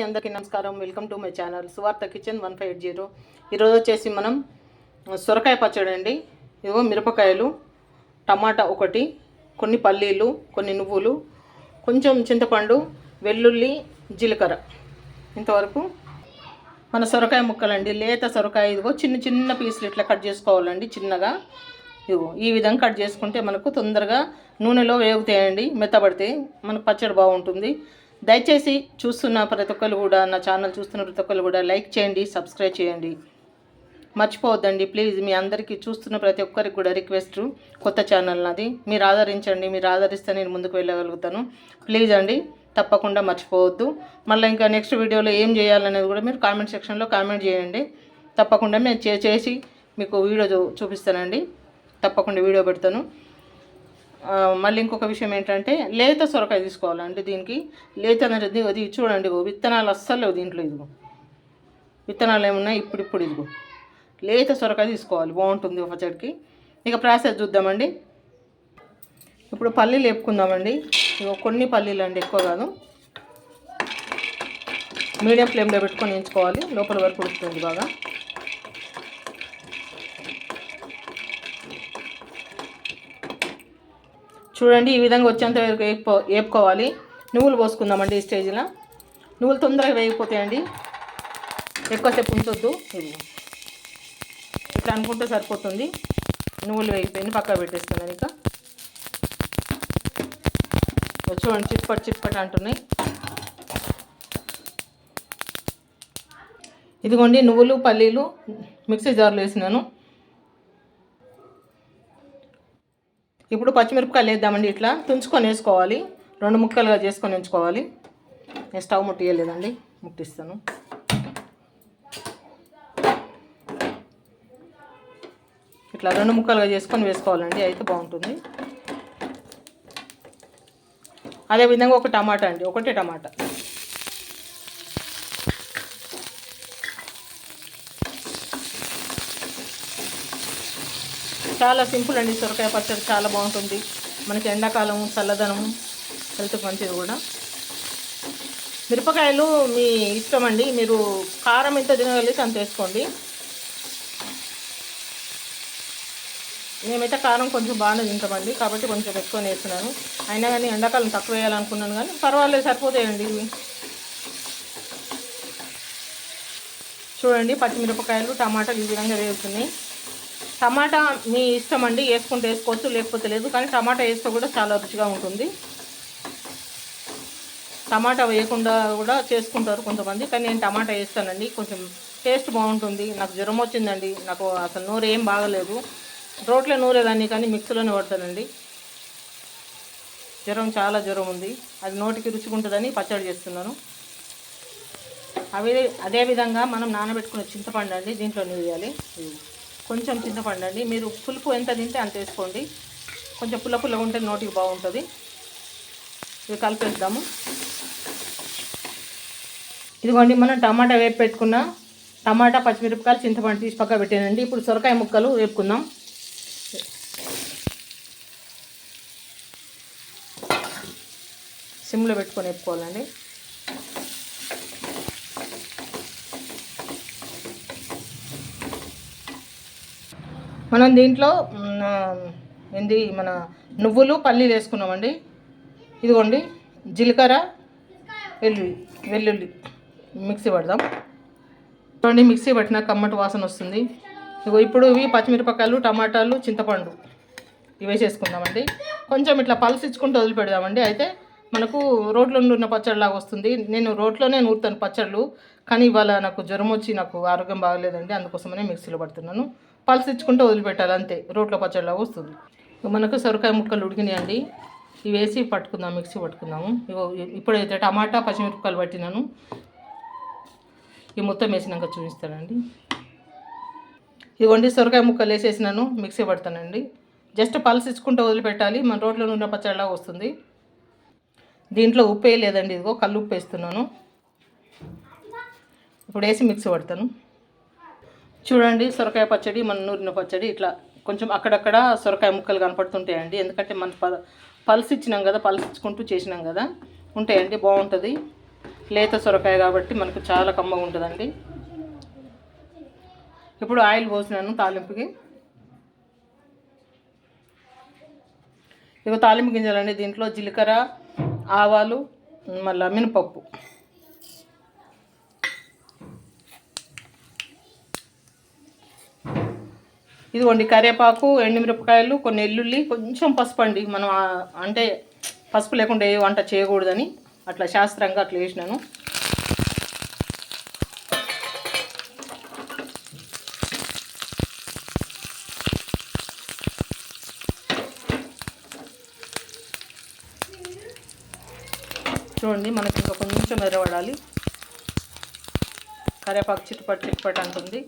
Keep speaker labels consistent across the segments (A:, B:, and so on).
A: అందరికీ నమస్కారం. Welcome to my channel Suvartha kitchen one five eight zero ఈరోజు వచ్చేసి మనం సొరకాయ పచ్చడి అండి ఇదిగో మిరపకాయలు టమాటా ఒకటి కొన్ని పల్లీలు కొన్ని నువ్వులు కొంచెం చింతపండు వెల్లుల్లి జీలకర్ర. ఇంతవరకు మన సొరకాయ ముక్కలండి. లేత సొరకాయ ఇదిగో చిన్న చిన్న పీసులు ఇట్లా కట్ చేసుకోవాలండి చిన్నగా. ఇదిగో ఈ విధంగా కట్ చేసుకుంటే మనకు తొందరగా నూనెలో వేగుతాయండి మెత్తబడితే మనకు పచ్చడి బాగుంటుంది. దయచేసి చూస్తున్న ప్రతి ఒక్కరు కూడా నా ఛానల్ చూస్తున్న ప్రతి ఒక్కరు కూడా లైక్ చేయండి సబ్స్క్రైబ్ చేయండి. మర్చిపోవద్దండి ప్లీజ్ మీ అందరికీ చూస్తున్న ప్రతి ఒక్కరికి కూడా రిక్వెస్ట్ కొత్త ఛానల్ నాది. మీరు ఆదరించండి మీరు ఆదరిస్తే నేను ముందుకు వెళ్ళగలుగుతాను. ప్లీజ్ అండి తప్పకుండా మర్చిపోవద్దు. మళ్ళీ ఇంకా నెక్స్ట్ వీడియోలో ఏం చేయాలనేది కూడా మీరు కామెంట్ సెక్షన్లో కామెంట్ చేయండి. తప్పకుండా నేను చే చేసి మీకు వీడియో చూపిస్తానండి. తప్పకుండా వీడియో పెడతాను. మళ్ళీ ఇంకొక విషయం ఏంటంటే లేత సొరకాయ తీసుకోవాలండి దీనికి లేత అనేది అది చూడండి విత్తనాలు అస్సలు లేవు దీంట్లో ఇదిగో. విత్తనాలు ఏమున్నాయి? ఇప్పుడు ఇప్పుడు ఇదిగో. లేత సొరకాయ తీసుకోవాలి. బాగుంటుంది ఒక చెట్టుకి ఇక ప్రాసెస్ చూద్దామండి. ఇప్పుడు పల్లీలు వేపుకుందామండి ఇగో కొన్ని పల్లీలు అండి ఎక్కువ కాదు. మీడియం ఫ్లేమ్లో పెట్టుకొని ఎంచుకోవాలి లోపల వరకు ఉడుకుతుంది బాగా. చూడండి ఈ విధంగా వచ్చేంత వరకు వేపుకో వేపుకోవాలి నువ్వులు పోసుకుందామండి ఈ స్టేజ్లో. నువ్వులు తొందరగా వేగిపోతాయండి. ఎక్కువసేపు ఉంచొద్దు. ఇట్లా అనుకుంటే సరిపోతుంది. నువ్వులు వేగిపోయింది పక్కన పెట్టేస్తున్నాను ఇక. చూడండి చిట్పట్ చిట్పట్ అంటున్నాయి. ఇదిగోండి నువ్వులు పల్లీలు మిక్సీ జార్లో వేసినాను. ఇప్పుడు పచ్చిమిరపకాయలు వేద్దామండి ఇట్లా. తుంచుకొని వేసుకోవాలి. రెండు ముక్కలుగా చేసుకొని ఉంచుకోవాలి. నేను స్టవ్ ముట్టియలేదండి. ముట్టిస్తాను. ఇట్లా రెండు ముక్కలుగా చేసుకొని వేసుకోవాలండి. అయితే బాగుంటుంది. అదేవిధంగా ఒక టమాటా అండి. ఒకటే టమాటా. చాలా సింపుల్ అండి. సొరకాయ పచ్చడి చాలా బాగుంటుంది. మనకి ఎండాకాలం చల్లదనం హెల్త్ మంచిది కూడా. మిరపకాయలు మీ ఇష్టం అండి. మీరు కారం ఎంత తినగలిగితే అంత వేసుకోండి. మేమైతే కారం కొంచెం బాగానే తింటామండి. కాబట్టి కొంచెం ఎక్కువ వేస్తున్నాను. అయినా కానీ ఎండాకాలం తక్కువ వేయాలనుకున్నాను కానీ పర్వాలేదు సరిపోతాయండి ఇవి. చూడండి పచ్చిమిరపకాయలు టమాటాలు ఈ విధంగా వేగుతున్నాయి. టమాటా మీ ఇష్టం అండి వేసుకుంటే వేసుకోవచ్చు లేకపోతే లేదు కానీ టమాటా వేస్తే కూడా చాలా రుచిగా ఉంటుంది. టమాటా వేయకుండా కూడా చేసుకుంటారు కొంతమంది కానీ నేను టమాటా వేస్తానండి. కొంచెం టేస్ట్ బాగుంటుంది నాకు జ్వరం వచ్చిందండి నాకు అసలు నూరు ఏం బాగలేదు. రోట్లో నూరేదాన్ని కానీ మిక్సీలోనే పడతానండి జ్వరం చాలా జ్వరం ఉంది. అది నోటికి రుచిగుంటుందని పచ్చడి చేస్తున్నాను. అవి అదేవిధంగా మనం నానబెట్టుకున్న చింతపండు అండి దీంట్లో వేయాలి. కొంచెం చింతపండు అండి మీరు పులుపు ఎంత తింటే అంత వేసుకోండి. కొంచెం పుల్ల పుల్లగా ఉంటే నోటికి బాగుంటుంది. ఇవి కలిపేద్దాము. ఇదిగోండి మనం టమాటా వేపు పెట్టుకున్న టమాటా పచ్చిమిరపకాయలు చింతపండు తీసి పక్క పెట్టానండి. ఇప్పుడు సొరకాయ ముక్కలు వేపుకుందాం. సిమ్లో పెట్టుకొని వేపుకోవాలండి. మనం దీంట్లో ఏంది మన నువ్వులు పల్లీలు వేసుకున్నామండి. ఇదిగోండి జీలకర్ర వెల్లుల్లి వెల్లుల్లి మిక్సీ పడదాం. చూడండి మిక్సీ పట్టిన కమ్మటి వాసన వస్తుంది. ఇగో ఇప్పుడు ఇవి పచ్చిమిరపకాయలు టమాటాలు చింతపండు ఇవి వేసేసుకుందామండి. కొంచెం ఇట్లా పల్స్ ఇచ్చుకుంటూ వదిలిపెడదామండి. అయితే మనకు రోడ్లో నూరిన పచ్చడిలాగా వస్తుంది. నేను రోడ్లోనే నూరుతాను పచ్చళ్ళు. కానీ ఇవాళ నాకు జ్వరం వచ్చి నాకు ఆరోగ్యం బాగలేదండి. అందుకోసమనే మిక్సీలో పడుతున్నాను. పల్స్ ఇచ్చుకుంటూ వదిలిపెట్టాలి అంతే. రోట్లో పచ్చడిలా వస్తుంది మనకు సొరకాయ ముక్కలు ఉడికినాయండి. ఇవి వేసి పట్టుకుందాం మిక్సీ పట్టుకుందాము. ఇగో ఇప్పుడైతే టమాటా పచ్చిమిరపకాయలు పట్టినాను. ఇవి మొత్తం వేసినాక చూపిస్తానండి. ఇదిగోండి సొరకాయ ముక్కలు వేసేసినాను మిక్సీ పడతానండి. జస్ట్ పల్స్ ఇచ్చుకుంటూ వదిలిపెట్టాలి మన రోట్లో నూనె పచ్చడిలా వస్తుంది. దీంట్లో ఉప్పు వేయలేదండి ఇదిగో కళ్ళు ఉప్పు వేస్తున్నాను ఇప్పుడు వేసి మిక్సీ పడతాను. చూడండి సొరకాయ పచ్చడి మన నూరిన పచ్చడి ఇట్లా కొంచెం అక్కడక్కడ సొరకాయ ముక్కలు కనపడుతుంటాయండి. ఎందుకంటే మన ప పల్స్ ఇచ్చినాం కదా పల్స్ ఇచ్చుకుంటూ చేసినాం కదా ఉంటాయండి బాగుంటుంది. లేత సొరకాయ కాబట్టి మనకు చాలా కమ్మగా ఉంటుందండి. ఇప్పుడు ఆయిల్ పోసినాను తాలింపుకి. ఇక తాలింపు గింజలండి దీంట్లో జీలకర్ర ఆవాలు మళ్ళీ మినపప్పు. ఇదిగోండి కరివేపాకు ఎండుమిరపకాయలు కొన్ని ఎల్లుల్లి కొంచెం పసుపు అండి మనం అంటే పసుపు లేకుండా ఏ వంట చేయకూడదని అట్లా శాస్త్రంగా అట్లా వేసినాను చూడండి మనకి ఇంకా కొంచెం ఎర్రబడాలి. కరివేపాకు చిట్టుపట్టు చిట్టుపట్టు అంటుంది.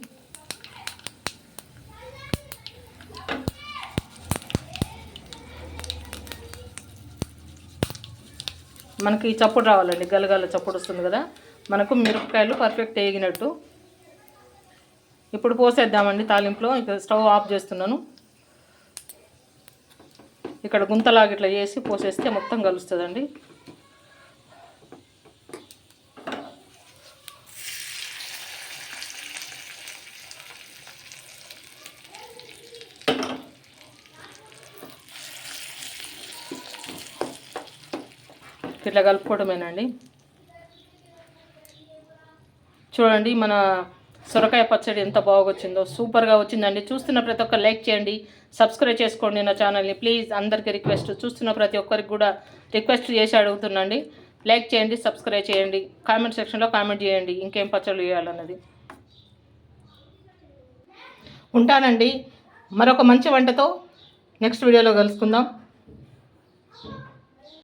A: మనకి చప్పుడు రావాలండి. గలగల చప్పుడు వస్తుంది కదా. మనకు మిరపకాయలు పర్ఫెక్ట్ వేగినట్టు. ఇప్పుడు పోసేద్దామండి తాలింపులో. ఇక స్టవ్ ఆఫ్ చేస్తున్నాను. ఇక్కడ గుంతలాగా ఇట్లా చేసి పోసేస్తే మొత్తం కలుస్తుందండి. ఇట్లా కలుపుకోవడమేనండి చూడండి మన సొరకాయ పచ్చడి ఎంత బాగా వచ్చిందో సూపర్గా వచ్చిందండి. చూస్తున్న ప్రతి ఒక్కరు లైక్ చేయండి సబ్స్క్రైబ్ చేసుకోండి నా ఛానల్ని. ప్లీజ్ అందరికీ రిక్వెస్ట్. చూస్తున్న ప్రతి ఒక్కరికి కూడా రిక్వెస్ట్ చేసి అడుగుతున్నాండి. లైక్ చేయండి సబ్స్క్రైబ్ చేయండి. కామెంట్ సెక్షన్లో కామెంట్ చేయండి ఇంకేం పచ్చళ్ళు చేయాలన్నది. ఉంటానండి. మరొక మంచి వంటతో నెక్స్ట్ వీడియోలో కలుసుకుందాం.